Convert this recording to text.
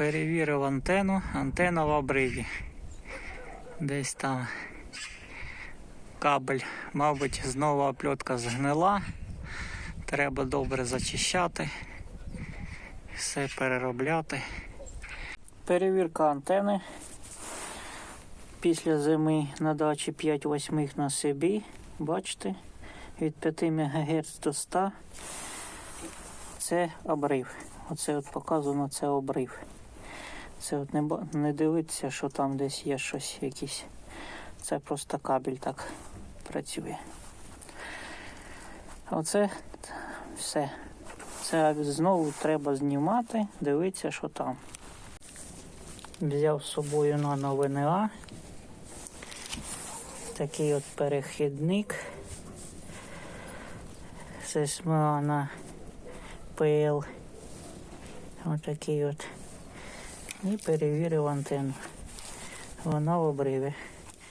Перевірив антенну, антенна в обриві. Десь там кабель, мабуть, знову опльотка згнила. Треба добре зачищати, все переробляти. Перевірка антени. Після зими на дачі 5-8 на собі. Бачите, від 5 МГц до 100 це обрив. Оце от показано, це обрив. Це от не, не дивитися, що там десь є щось якісь. Це просто кабель так працює. Оце все. Це знову треба знімати, дивитися, що там. Взяв з собою на ВНА. Такий от перехідник. Це СМА на ПЛ. Отакий от. І перевірив антенну. Вона в обриві.